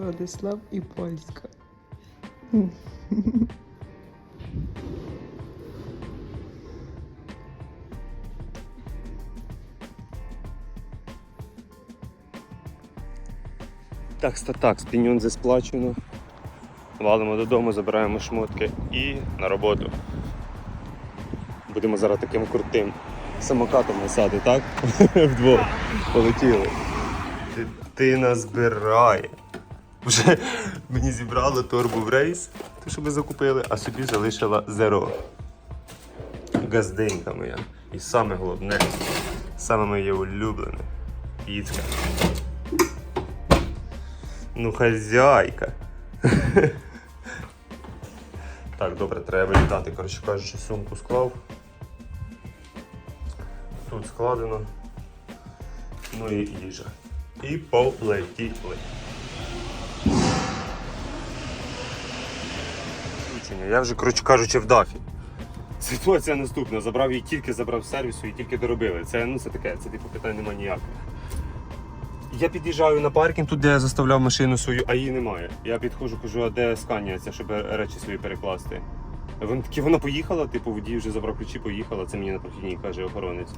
Радислав і Польська. Так, ста так, спіньонзи сплачено. Валимо додому, забираємо шмотки і на роботу. Будемо зараз таким крутим самокатом насади, так? Вдвох. Полетіли. Дитина збирає. Вже мені зібрала торбу в рейс, те, що ми закупили, а собі залишила зеро. Газденька моя. І саме головне, саме моє улюблене. Їдка. Ну, хазяйка. Так, добре, треба вилітати. Коротше кажучи, сумку склав. Тут складено. Ну і їжа. І полетіли. Включення. Я вже, коротше кажучи, в дафі. Ситуація наступна. Забрав її тільки забрав сервісу і тільки доробили. Це ну це таке, це типу питань немає ніяких. Я під'їжджаю на паркінг, тут де я заставляв машину свою, а її немає. Я підходжу, кажу, а де сканія ця, щоб речі свої перекласти. Вони такі, вона поїхала, типу, водій вже забрав ключі, поїхала. Це мені на прохідній каже охоронець.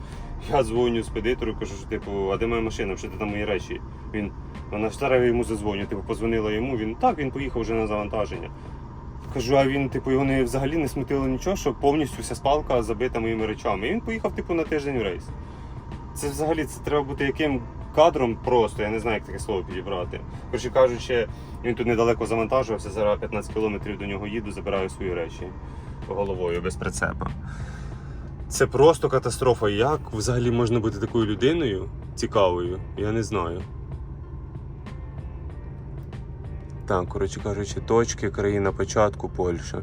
Я дзвоню спедитору, кажу, що типу, а де моя машина? Що ти там мої речі? Він вона встара йому зазвоню, типу, позвонила йому. Він так, він поїхав вже на завантаження. Кажу, а він, типу, його не взагалі не смутило нічого, що повністю вся спалка забита моїми речами. І він поїхав, типу, на тиждень в рейс. Це взагалі це треба бути яким кадром просто, я не знаю, як таке слово підібрати. Коротше кажучи, він тут недалеко завантажувався, зараз 15 кілометрів до нього їду, забираю свої речі головою без прицепа. Це просто катастрофа. Як взагалі можна бути такою людиною цікавою? Я не знаю. Так, коротше кажучи, точки, країна початку, Польща.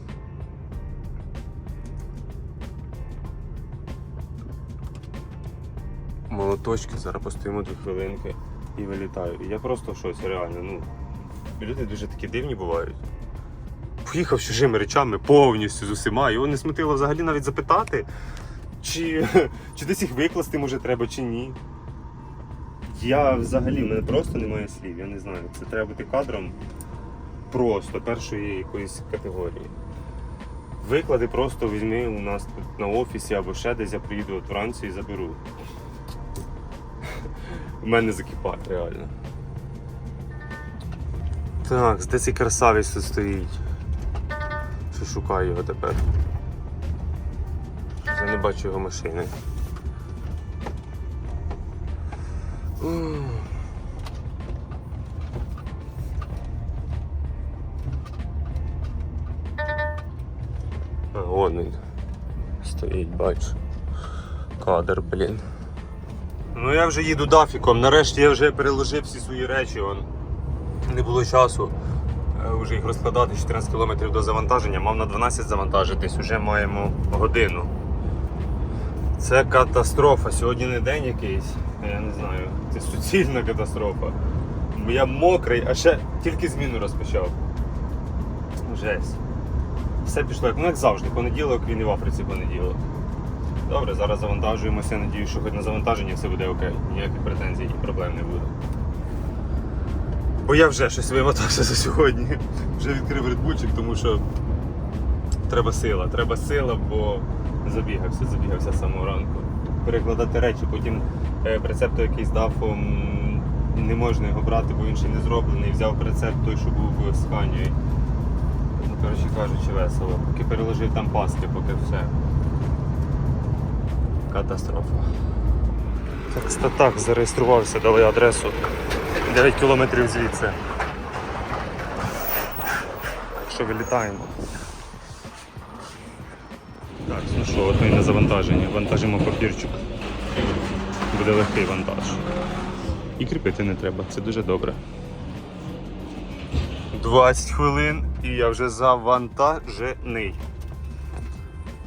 молоточки, зараз постоїмо дві хвилинки і вилітаю. Я просто шоці, реально. Ну, люди дуже такі дивні бувають. Поїхав чужими речами повністю з усіма. Його не смутило взагалі навіть запитати, чи, чи десь їх викласти може треба, чи ні. Я взагалі, в мене просто немає слів, я не знаю. Це треба бути кадром просто першої якоїсь категорії. Виклади просто візьми у нас тут на офісі або ще десь я приїду от вранці і заберу. У мене закипає реально. Так, де цей красавець тут стоїть? Що шукаю його тепер? Я не бачу його машини. Стоїть, бачу. Кадр, блін. Ну я вже їду дафіком. Нарешті я вже переложив всі свої речі. Вон. Не було часу е, вже їх розкладати 14 км до завантаження. Мав на 12 завантажитись, вже маємо годину. Це катастрофа. Сьогодні не день якийсь, я не знаю. Це суцільна катастрофа. Бо Я мокрий, а ще тільки зміну розпочав. Жесть. Все пішло, як, ну як завжди, понеділок він і в Африці понеділок. Добре, зараз завантажуємося. Надію, що хоч на завантаженні все буде окей. Ніяких претензій і проблем не буде. Бо я вже щось вимотався за сьогодні. Вже відкрив редбульчик, тому що треба сила. Треба сила, бо забігався, забігався з самого ранку. Перекладати речі, потім е, прицеп той, який здав, не можна його брати, бо ще не зроблений. Взяв прицеп той, що був з Ханією. Коротше кажучи, весело. Поки переложив там паски, поки все. Катастрофа. Так, статак зареєструвався, дали адресу 9 кілометрів звідси. Так що вилітаємо. Так, ну що, от ми на завантаженні. Вантажимо папірчик. Буде легкий вантаж. І кріпити не треба, це дуже добре. 20 хвилин і я вже завантажений.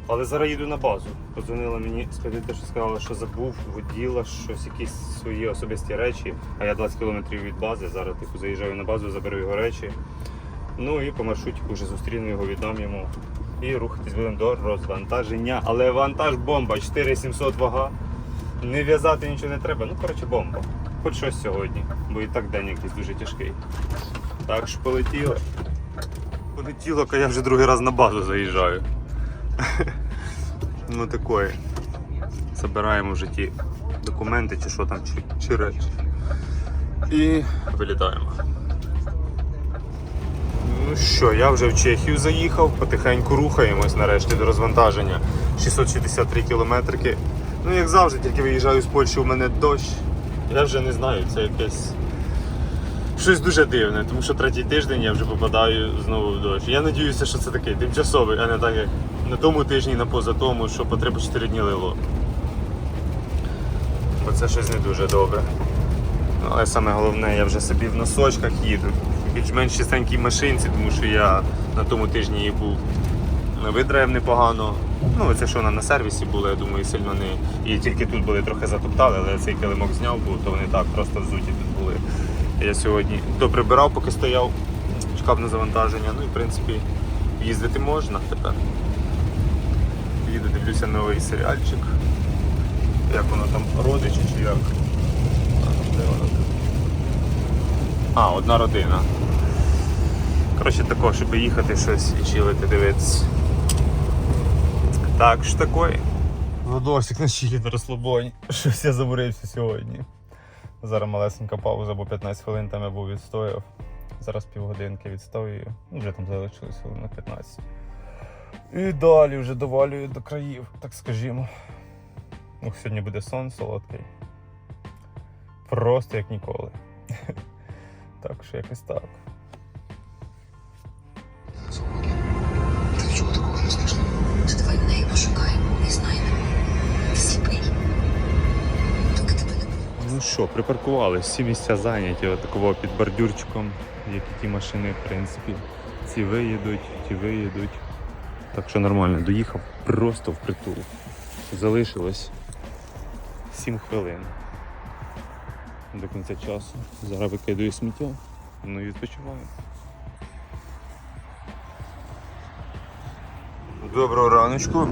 Але зараз їду на базу. Подзвонила мені спедитер, що сказала, що забув, воділа щось, якісь свої особисті речі, а я 20 кілометрів від бази. Зараз типу, заїжджаю на базу, заберу його речі. Ну і по маршрутику вже зустріну його, віддам йому. І рухатись будемо до розвантаження. Але вантаж бомба, 4700 вага. Не в'язати нічого не треба. Ну, коротше, бомба. Хоч щось сьогодні, бо і так день якийсь дуже тяжкий. Так що полетіло. Полетіло, а я вже другий раз на базу заїжджаю. ну такое. Забираємо в житті документи чи що там, чи, чи речі. І вилітаємо. Ну що, я вже в Чехію заїхав, потихеньку рухаємось нарешті до розвантаження. 663 кілометрики. Ну, як завжди, тільки виїжджаю з Польщі, у мене дощ. Я вже не знаю, це якесь щось дуже дивне, тому що третій тиждень я вже попадаю знову в дощ. Я сподіваюся, що це такий тимчасовий, а не так як на тому тижні, на поза тому, що по 3-4 дні лило. Бо це щось не дуже добре. Ну, Але саме головне, я вже собі в носочках їду. Більш-менш чистенькій машинці, тому що я на тому тижні її був видраєм непогано. Ну, це що вона на сервісі була, я думаю, сильно не. І тільки тут були трохи затоптали, але цей килимок зняв був, то вони так просто взуті тут були. Я сьогодні доприбирав, поки стояв, чекав на завантаження. Ну і в принципі їздити можна тепер. Їду, дивлюся новий серіальчик. Як воно там, родичі чи як? Де воно тут? А, одна родина. Коротше тако, щоб їхати щось і чилити, дивитися. Так що такое. Владосик на чилі на розслабоні. Щось я заморився сьогодні. Зараз малесенька пауза, бо 15 хвилин там я був відстояв. Зараз півгодинки відстоюю. Ну, вже там залишилось хвилин на 15. І далі вже довалюю до країв, так скажімо. Ну, сьогодні буде сон солодкий. Просто як ніколи. Так що якось так. Ти нічого такого не знайшла? То давай в неї пошукаємо і знайдемо. Ну що, припаркували, всі місця зайняті, отакого під бордюрчиком, як і ті машини, в принципі. Ці виїдуть, ті виїдуть. Так що нормально, доїхав просто впритул. Залишилось 7 хвилин до кінця часу. Зараз викидаю сміття, ну і відпочиваю. Доброго раночку.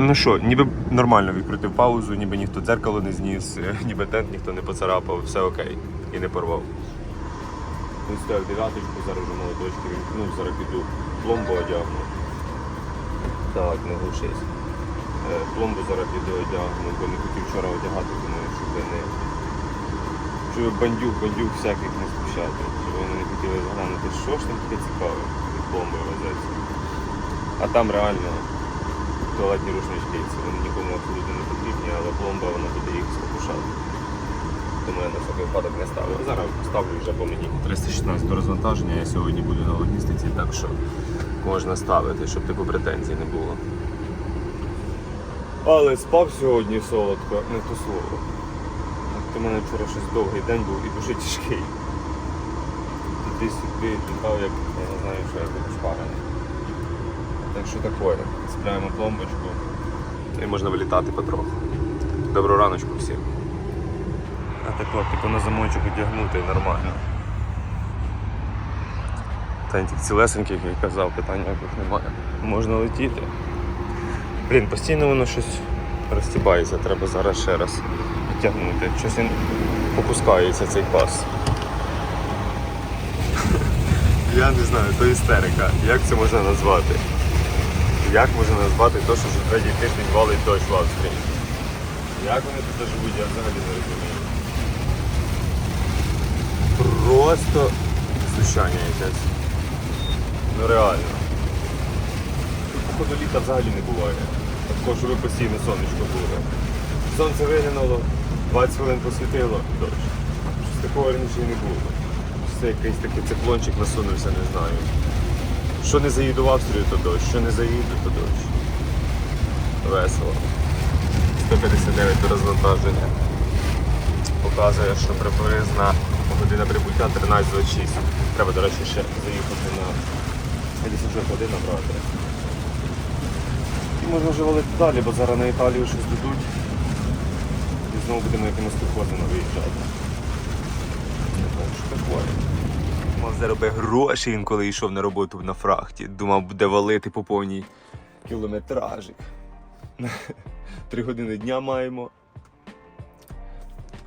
Ну що, ніби нормально відкрутив паузу, ніби ніхто дзеркало не зніс, е, ніби тент ніхто не поцарапав, все окей. І не порвав. Він стояв дев'яточку, зараз вже молодочки вімкнув, зараз піду пломбу одягну. Так, не глушись. Е, Пломбу зараз піду одягну, бо не хотів вчора одягати, тому щоб не. Щоб бандюк, бандюк всяких не спущати. Щоб вони не хотіли заглянути, що ж там таке цікаве від пломби везеться. А там реально туалетні рушнички, це вони нікому абсолютно не потрібні, але пломба вона буде їх спокушати. Тому я на всякий випадок не ставлю. Зараз ставлю вже по мені. 316 розвантаження, я сьогодні буду на логістиці, так що можна ставити, щоб типу претензій не було. Але спав сьогодні солодко, не то слово. У мене вчора щось довгий день був і дуже тяжкий. Туди-сюди літав, як я не знаю, що я був шпарений. Що таке, цепляємо пломбочку і можна вилітати потроху. Доброго раночку всім. А так от, типу на замочок одягнути нормально. Тентик цілесенький, як я казав, питань яких немає. Можна летіти. Блін, постійно воно щось розтібається, треба зараз ще раз підтягнути. Щось він попускається цей пас. Я не знаю, то істерика. Як це можна назвати? Як можна назвати те, що вже третій тиждень валить дощ в Австрії? Як вони тут живуть, я взагалі не розумію. Просто знущання якесь. Ну реально. Тут походу літа взагалі не буває. Такого, щоб постійно сонечко було. Сонце виглянуло, 20 хвилин посвітило, дощ. Щось такого раніше не було. Це якийсь такий циклончик насунувся, не знаю. Що не заїду в Австрію, то дощ, що не заїду, то дощ. Весело. 159 до розвантаження. Показує, що приблизна година прибуття 13.26. Треба, до речі, ще заїхати на 56 годин набрати. І можна вже валити далі, бо зараз на Італію щось дадуть. І знову будемо якимось підходимо виїжджати. Так що таке. Мав заробив гроші, він коли йшов на роботу на фрахті. Думав, буде валити по повній кілометражик. Три години дня маємо.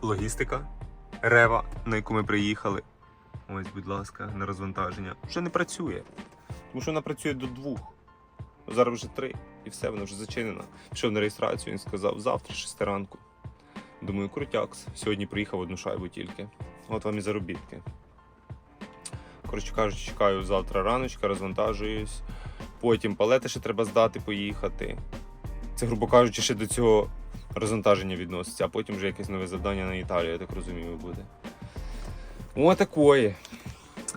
Логістика. Рева, на яку ми приїхали. Ось, будь ласка, на розвантаження. Вже не працює. Тому що вона працює до двох. Зараз вже три, і все, вона вже зачинена. Пішов на реєстрацію, він сказав, завтра 6 ранку. Думаю, крутякс. Сьогодні приїхав одну шайбу тільки. От вам і заробітки. Коротше кажучи, чекаю завтра раночка, розвантажуюсь. Потім палети ще треба здати, поїхати. Це, грубо кажучи, ще до цього розвантаження відноситься, а потім вже якесь нове завдання на Італію, я так розумію, буде. О, такої.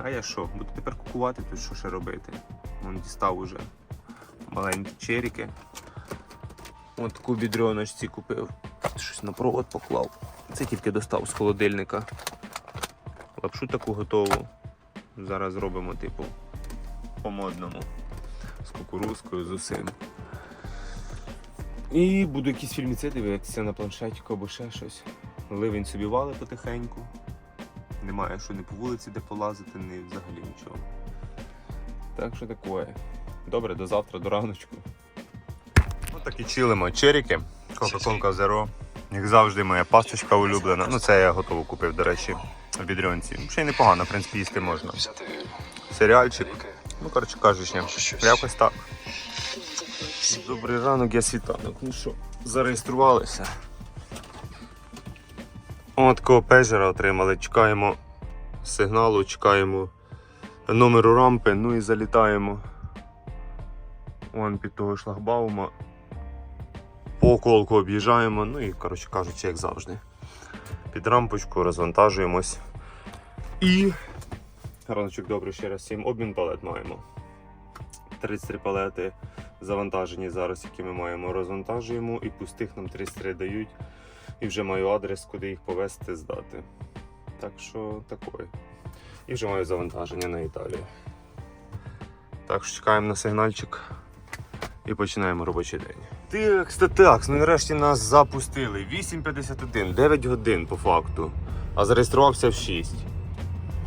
А я що? Буду тепер кукувати тут, що ще робити. Вон дістав уже маленькі черіки. От таку бідрьоночці купив. Щось на провод поклав. Це тільки достав з холодильника. Лапшу таку готову. Зараз зробимо, типу, по-модному. З кукурузкою, з усім. І буду якісь фільміці дивитися на планшетіку або ще щось. Ливень собі валить потихеньку. Немає що не по вулиці, де полазити, ні взагалі нічого. Так що таке. Добре, до завтра, до раночку. Ось такі чилимо черіки. Кока-колка Zero. Як завжди, моя пасточка улюблена. Ну, це я готово купив, до речі, в бідрюнці. Ще й непогано, в принципі, їсти можна. Серіальчик. Ну, коротше кажучи, якось так. Добрий ранок, я світанок. Ну що, зареєструвалися. От такого пейджера отримали. Чекаємо сигналу, чекаємо номеру рампи, ну і залітаємо. Вон під того шлагбаума. По колку об'їжджаємо, ну і, коротше кажучи, як завжди. Під рампочку розвантажуємось. І раночок добре ще раз всім обмін палет маємо. 33 палети завантажені зараз, які ми маємо, розвантажуємо і пустих нам 33 дають. І вже маю адрес, куди їх повезти, здати. Так що такое. І вже маю завантаження на Італію. Так що чекаємо на сигнальчик і починаємо робочий день. Та такс, ну нарешті нас запустили. 8.51, 9 годин по факту. А зареєструвався в 6.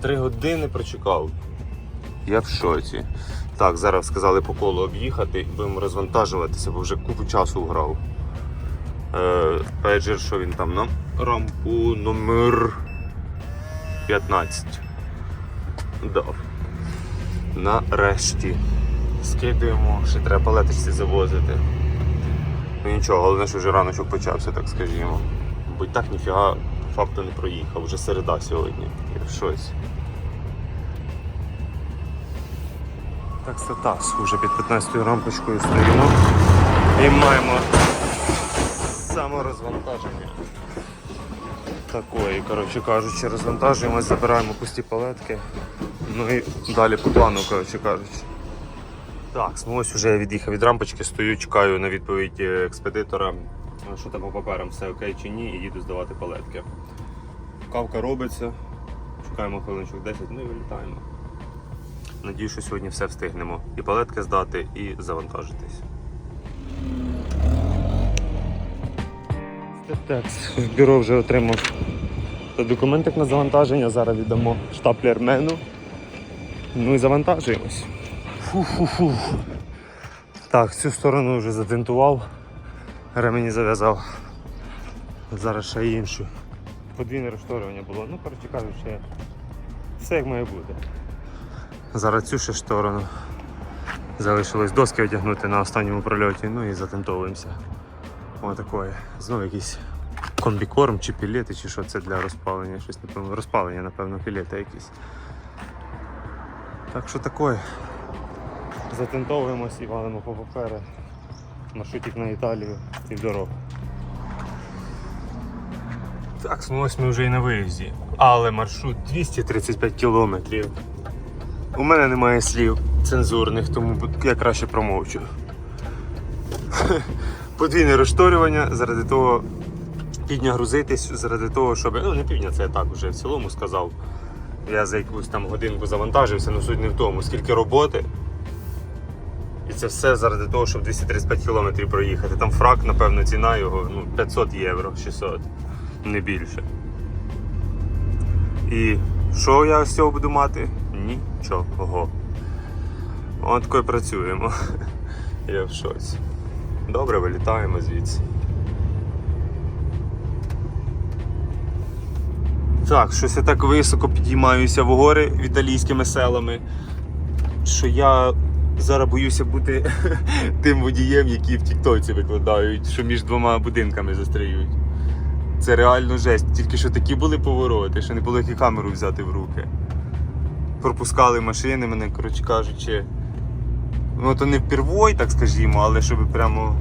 3 години прочекав. Я в шоці. Так, зараз сказали по колу об'їхати і будемо розвантажуватися, бо вже купу часу грав. Е, пейджер, що він там нам? Рампу номер 15. Дав. Нарешті. Скидуємо, ще треба палеточці завозити. Ну нічого, головне, що вже раночок почався, так скажімо. Бо й так ніфіга факту не проїхав, вже середа сьогодні. Я в шоці. Так це так, вже під 15 рампочкою стоїмо і маємо саморозвантаження. Такої, коротше кажучи, розвантажуємось, забираємо пусті палетки. Ну і далі по плану, коротше кажучи. Так, ну ось вже я від'їхав від рампочки, стою, чекаю на відповідь е, експедитора, що там по паперам, все окей чи ні, і їду здавати палетки. Кавка робиться, чекаємо хвилиночок 10, ну і вилітаємо. Надію, що сьогодні все встигнемо. І палетки здати, і завантажитись. В бюро вже отримав документик на завантаження. Зараз віддамо штаплермену. Ну і завантажуємось. Фу-фу-фу. Так, цю сторону вже задентував, ремені зав'язав. Зараз ще іншу. Подвійне розшторювання було. Ну, коротше кажучи, все як має бути. Зараз цю ще сторону. Залишилось доски одягнути на останньому прольоті, ну і затентовуємося. Отакої. Знову якийсь комбікорм чи пілети, чи що це для розпалення. Щось напевно. Розпалення, напевно, пілети якісь. Так що такое. Затентовуємось і валимо по папери. Маршрутик на Італію і в дорогу. Так, ну ми вже і на виїзді. Але маршрут 235 кілометрів. У мене немає слів цензурних, тому я краще промовчу. Подвійне розшторювання заради того півдня грузитись, заради того, щоб. Ну не півдня, це я так вже в цілому сказав. Я за якусь там годинку завантажився, але суть не в тому, скільки роботи. Це все заради того, щоб 235 кілометрів проїхати. Там фрак, напевно, ціна його ну, 500 євро, 600, не більше. І що я з цього буду мати? Нічого. От тако і працюємо. Я в шоці. Добре, вилітаємо звідси. Так, щось я так високо підіймаюся в гори італійськими селами, що я зараз боюся бути тим водієм, які в Тіктоці викладають, що між двома будинками застряють. Це реально жесть. Тільки що такі були повороти, що не було як камеру взяти в руки. Пропускали машини мене, коротше кажучи. Ну то не впервой, так скажімо, але щоб прямо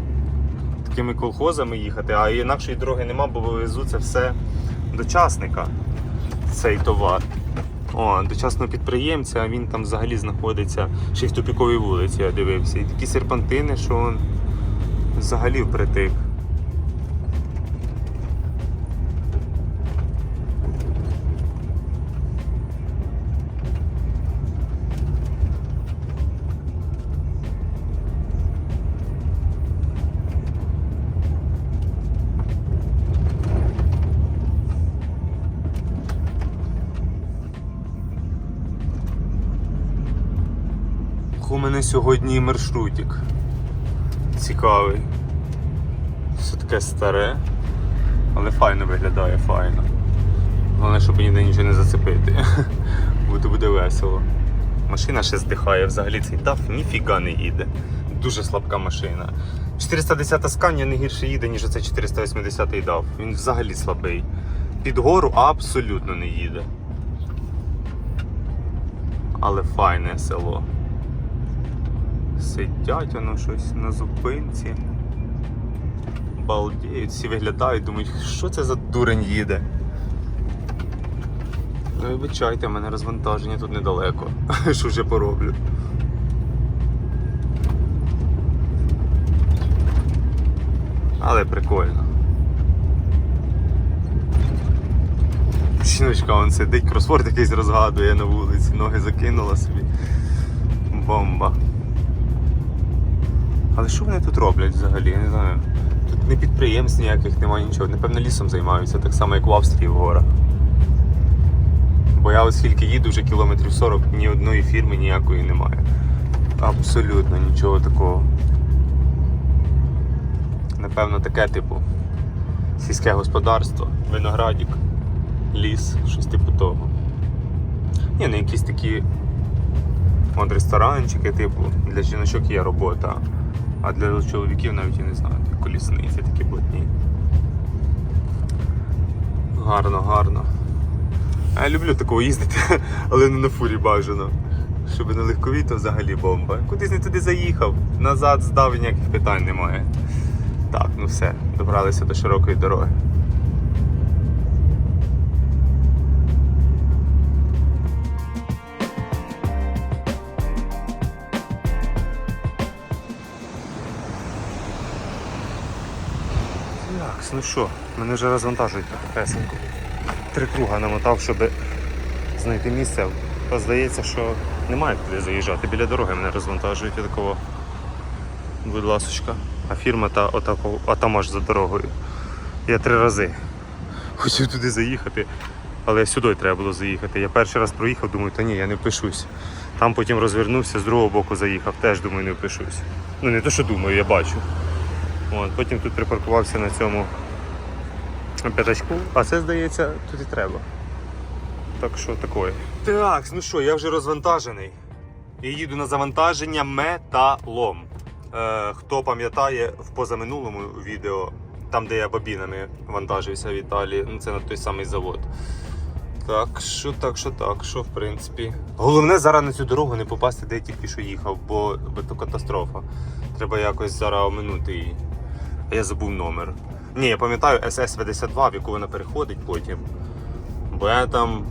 такими колхозами їхати, а інакшої дороги нема, бо вивезу це все до частника, цей товар. О, дочасного підприємця, він там взагалі знаходиться ще й в тупіковій вулиці, я дивився. І такі серпантини, що він взагалі впритик. Сьогодні маршрутик. Цікавий. Все таке старе, але файно виглядає, файно. Головне, щоб ніде нічого не зацепити. Буде буде весело. Машина ще здихає, взагалі цей даф ніфіга не їде. Дуже слабка машина. 410 Scania не гірше їде, ніж оце 480 DAF. Він взагалі слабий. Під гору абсолютно не їде. Але файне село. Сидять воно щось на зупинці. Балдіють, всі виглядають, думають, що це за дурень їде. Ну, вибачайте, в мене розвантаження тут недалеко. Що вже пороблю. Але прикольно. Жіночка вон сидить, кросворд якийсь розгадує на вулиці, ноги закинула собі. Бомба. Але що вони тут роблять взагалі? Я не знаю. Тут не підприємств ніяких немає нічого. Напевно, лісом займаються, так само як в Австрії в горах. Бо я оскільки їду вже кілометрів 40, ні одної фірми ніякої немає. Абсолютно нічого такого. Напевно, таке типу сільське господарство, виноградік, ліс, щось типу того. Ні, не якісь такі от ресторанчики, типу, для жіночок є робота, а для чоловіків навіть я не знаю, колісниці такі блатні. Гарно, гарно. А я люблю такого їздити, але не на фурі бажано. Щоб на легковій, то взагалі бомба. Кудись не туди заїхав, назад здав і ніяких питань немає. Так, ну все, добралися до широкої дороги. Так, ну що, мене вже розвантажують потихесенько. Три круга намотав, щоб знайти місце. Та здається, що немає куди заїжджати. Біля дороги мене розвантажують такого. Будь ласочка. А фірма та отако, а за дорогою. Я три рази хотів туди заїхати, але сюди треба було заїхати. Я перший раз проїхав, думаю, та ні, я не впишусь. Там потім розвернувся, з другого боку заїхав, теж думаю, не впишусь. Ну не то, що думаю, я бачу. От, потім тут припаркувався на цьому п'ятачку, а це, здається, тут і треба. Так що такое. Так, ну що, я вже розвантажений. І їду на завантаження металом. Е, хто пам'ятає в позаминулому відео, там де я бобінами вантажився в Італії, ну це на той самий завод. Так що, так що, так, що в принципі. Головне зараз на цю дорогу не попасти, де я тільки що їхав, бо, бо то катастрофа. Треба якось зараз оминути її. А я забув номер. Ні, я пам'ятаю СС-52, в яку вона переходить потім. Бо я там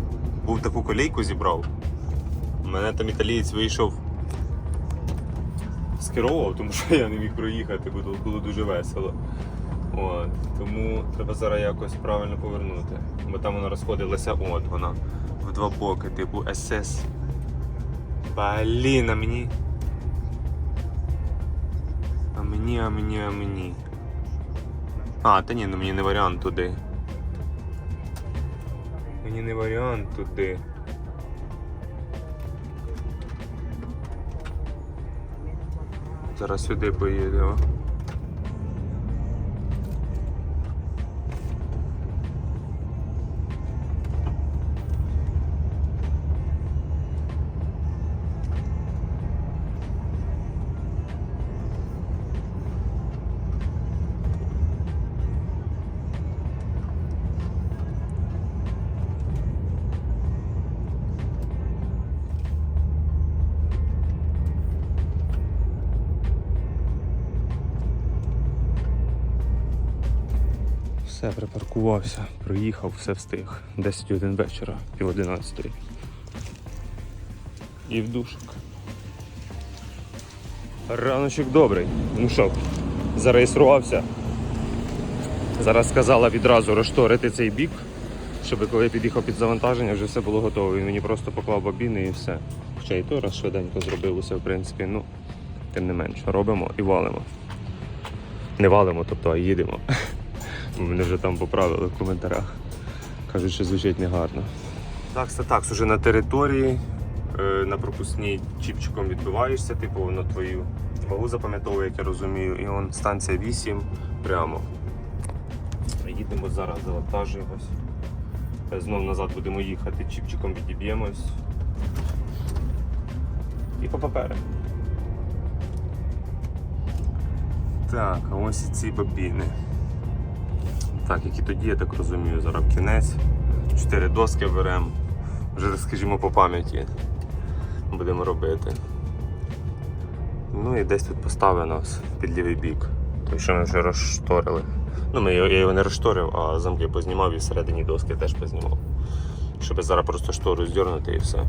був таку колійку зібрав. У мене там італієць вийшов скеровував, тому що я не міг проїхати, бо тут було дуже весело. От, тому треба зараз якось правильно повернути. Бо там вона розходилася, от вона, в два боки, типу СС. Блін, а мені. А мені, а мені, а мені. А, та ні, ну мені не варіант туди. Мені не варіант туди. Зараз сюди поїдемо. Припаркувався, проїхав, все встиг. 10 годин вечора, пів 11. І в душик. Раночок добрий. Ну що, зареєструвався. Зараз сказала відразу розшторити цей бік, щоб коли я під'їхав під завантаження, вже все було готово. Він мені просто поклав бобіни і все. Хоча і то раз швиденько зробив усе, в принципі, ну, тим не менш, робимо і валимо. Не валимо, тобто, а їдемо. Мене вже там поправили в коментарях. Кажуть, що звучить негарно. Так, це так, уже на території, е, на пропускній чіпчиком відбиваєшся, типу воно твою вагу запам'ятовує, як я розумію, і он станція 8 прямо. Їдемо зараз, завантажуємось. Е, Знов назад будемо їхати, чіпчиком відіб'ємось. І по папери. Так, а ось і ці бобіни. Так, які тоді, я так розумію, зараз кінець. Чотири доски беремо. Вже, скажімо, по пам'яті будемо робити. Ну і десь тут поставив нас під лівий бік. Той, що ми вже розшторили. Ну, ми, я його не розшторив, а замки познімав і всередині доски теж познімав. Щоб зараз просто штору здернути і все.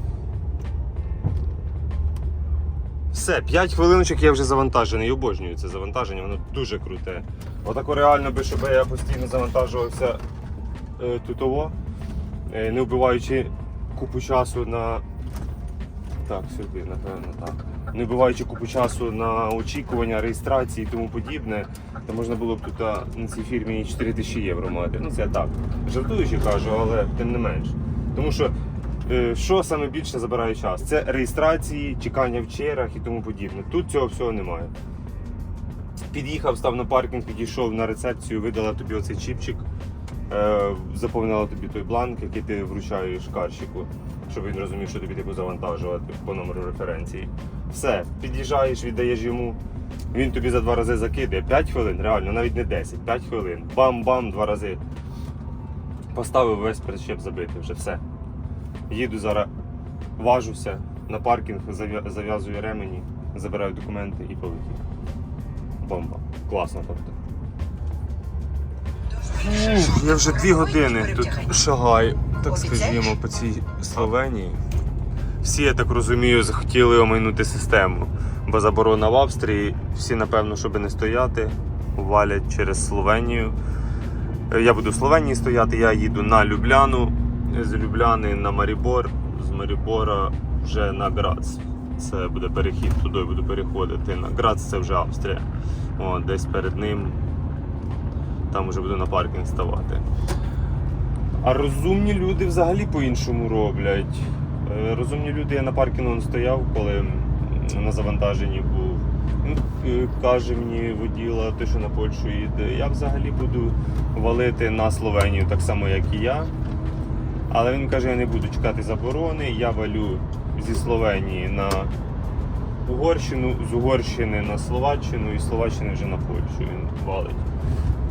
Все, 5 хвилиночок я вже завантажений. Обожнюю це завантаження, воно дуже круте. Отако реально би, щоб я постійно завантажувався е, тутово, е, не вбиваючи купу часу на. Так, сюди, напевно, так. Не вбиваючи купу часу на очікування, реєстрації і тому подібне, то можна було б тут на цій фірмі 4 тисячі євро мати. Ну це я так. Жартуючи кажу, але тим не менш. Тому що що саме більше забирає час? Це реєстрації, чекання в чергах і тому подібне. Тут цього всього немає. Під'їхав, став на паркінг, підійшов на рецепцію, видала тобі оцей чіпчик, е, заповнила тобі той бланк, який ти вручаєш карщику, щоб він розумів, що тобі типу завантажувати по номеру референції. Все, під'їжджаєш, віддаєш йому. Він тобі за два рази закидає. 5 хвилин, реально, навіть не 10, 5 хвилин. Бам-бам, два рази. Поставив весь причеп забитий, вже все. Їду зараз, важуся на паркінг, зав'язую ремені, забираю документи і полетів. Бомба. Класно тобто. Я вже дві години тут шагаю, так скажімо, по цій Словенії. Всі, я так розумію, захотіли оминути систему, бо заборона в Австрії, всі, напевно, щоб не стояти, валять через Словенію. Е, Я буду в Словенії стояти, я їду на Любляну, з Любляни на Марібор, з Марібора вже на Грац. Це буде перехід, туди буду переходити. На Грац це вже Австрія. О, десь перед ним там вже буду на паркінг ставати. А розумні люди взагалі по-іншому роблять. Е, Розумні люди, я на паркінгу стояв, коли на завантаженні був. Е, каже мені воділа, ти що на Польщу їде. Я взагалі буду валити на Словенію так само, як і я. Але він каже, я не буду чекати заборони, я валю зі Словенії на Угорщину, з Угорщини на Словаччину і з Словаччини вже на Польщу він валить.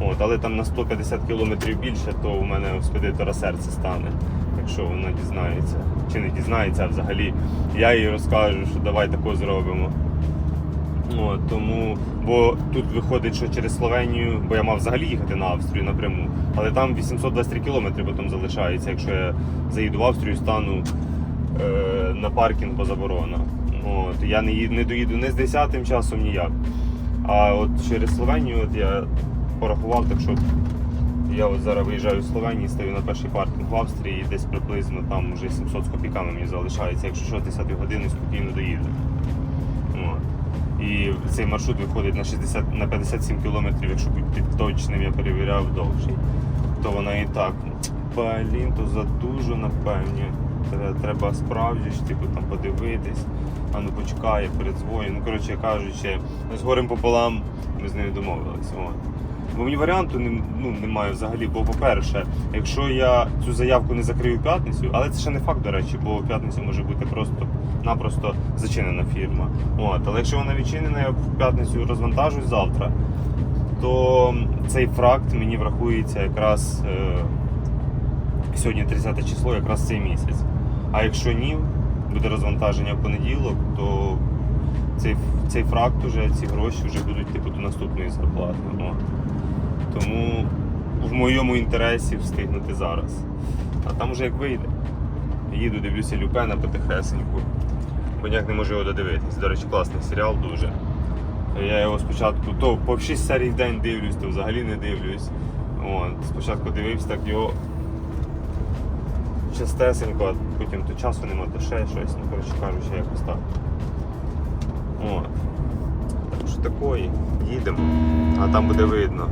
От, але там на 150 кілометрів більше, то у мене у спедитора серце стане, якщо вона дізнається. Чи не дізнається, а взагалі я їй розкажу, що давай тако зробимо. От, тому, бо тут виходить, що через Словенію, бо я мав взагалі їхати на Австрію напряму, але там 823 кілометри потім залишається, якщо я заїду в Австрію, стану е, на паркінг, бо заборона. От, я не, не доїду не з 10 часом ніяк. А от через Словенію от я порахував, так що я от зараз виїжджаю з Словенії, стою на перший паркінг в Австрії, і десь приблизно там вже 700 з копійками мені залишається, якщо що, 10 години спокійно доїду. І цей маршрут виходить на 60, на 57 кілометрів, якщо бути точним, я перевіряв довший. То вона і так, блін, то задужу, напевні. Тре- Треба справді ж, типу, там подивитись, а ну почекає, передзвоню. Ну, коротше кажучи, з горем пополам ми з нею домовилися. Бо мені варіанту не, ну, немає взагалі, бо по-перше, якщо я цю заявку не закрию в п'ятницю, але це ще не факт, до речі, бо в п'ятницю може бути просто-напросто зачинена фірма. От, але якщо вона відчинена, я в п'ятницю розвантажусь завтра, то цей фракт мені врахується якраз е, сьогодні 30 число, якраз цей місяць. А якщо ні, буде розвантаження в понеділок, то цей, цей фракт уже, ці гроші вже будуть типу до наступної зарплати. Тому в моєму інтересі встигнути зараз. А там уже як вийде. Їду, дивлюся Люпена потихесеньку. Бо ніяк не можу його додивитись. До речі, класний серіал дуже. Я його спочатку то по 6 серій в день дивлюсь, то взагалі не дивлюсь. От, спочатку дивився так його частесенько, а потім то часу нема, то ще щось, ну коротше кажучи, якось так. От. Так що такої, їдемо, а там буде видно.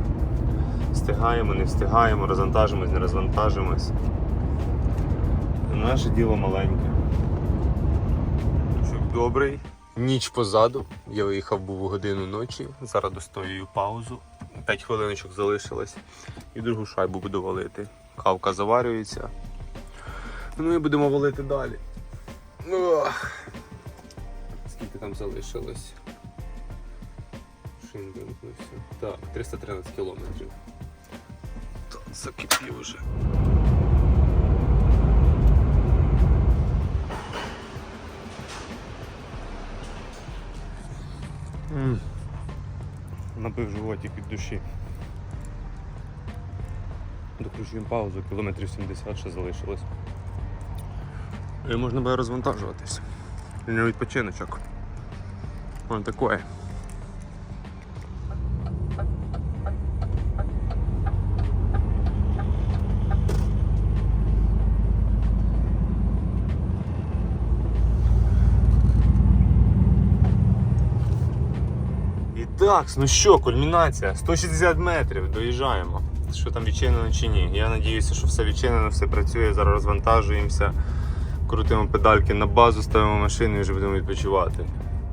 Встигаємо, не встигаємо, розвантажимось, не розвантажимось. Наше діло маленьке. Добрий. Ніч позаду. Я виїхав був у годину ночі. Зараз достоюю паузу. 5 хвилиночок залишилось. І другу шайбу буду валити. Кавка заварюється. Ну і будемо валити далі. Ох. Скільки там залишилось? Шин вимкнувся. Так, 313 кілометрів. Закипів уже. М. Набив животик від душі. Докручуємо паузу, кілометрів 70 ще залишилось. І можна буде розвантажуватись. На відпочиночок. Ось таке. Так, ну що, кульмінація, 160 метрів, доїжджаємо. Що там відчинено чи ні. Я сподіваюся, що все відчинено, все працює, зараз розвантажуємося, крутимо педальки на базу, ставимо машину і вже будемо відпочивати.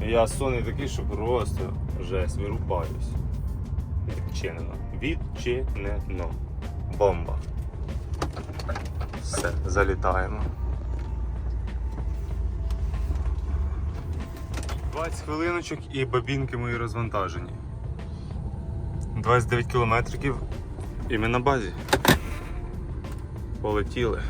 Я сонний такий, що просто жесть, вирубаюсь. Відчинено. Відчинено. Бомба. Все, залітаємо. 20 хвилиночок і бабінки мої розвантажені. 29 кілометриків і ми на базі. Полетіли.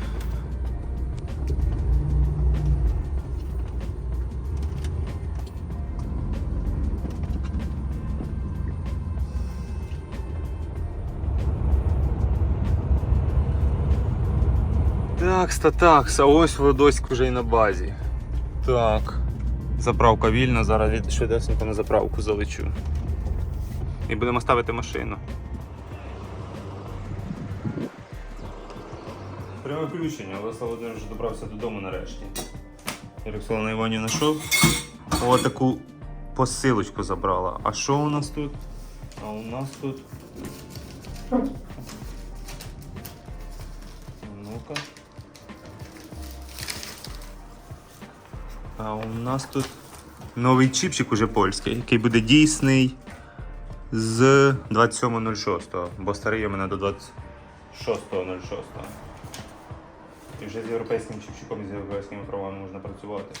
Такс та такс, а ось Водоськ вже і на базі. Так. Заправка вільна, зараз швидесенько на заправку залечу. І будемо ставити машину. Пряме включення, Олег Володимирович вже добрався додому нарешті. Роксолана Іванівна знайшов. Ось таку посилочку забрала. А що у нас тут? А у нас тут. А у нас тут новий чіпчик уже польський, який буде дійсний з 27.06, бо старий у мене до 26.06. І вже з європейським чіпчиком і з європейськими правами можна працювати.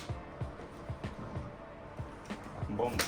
Бомба.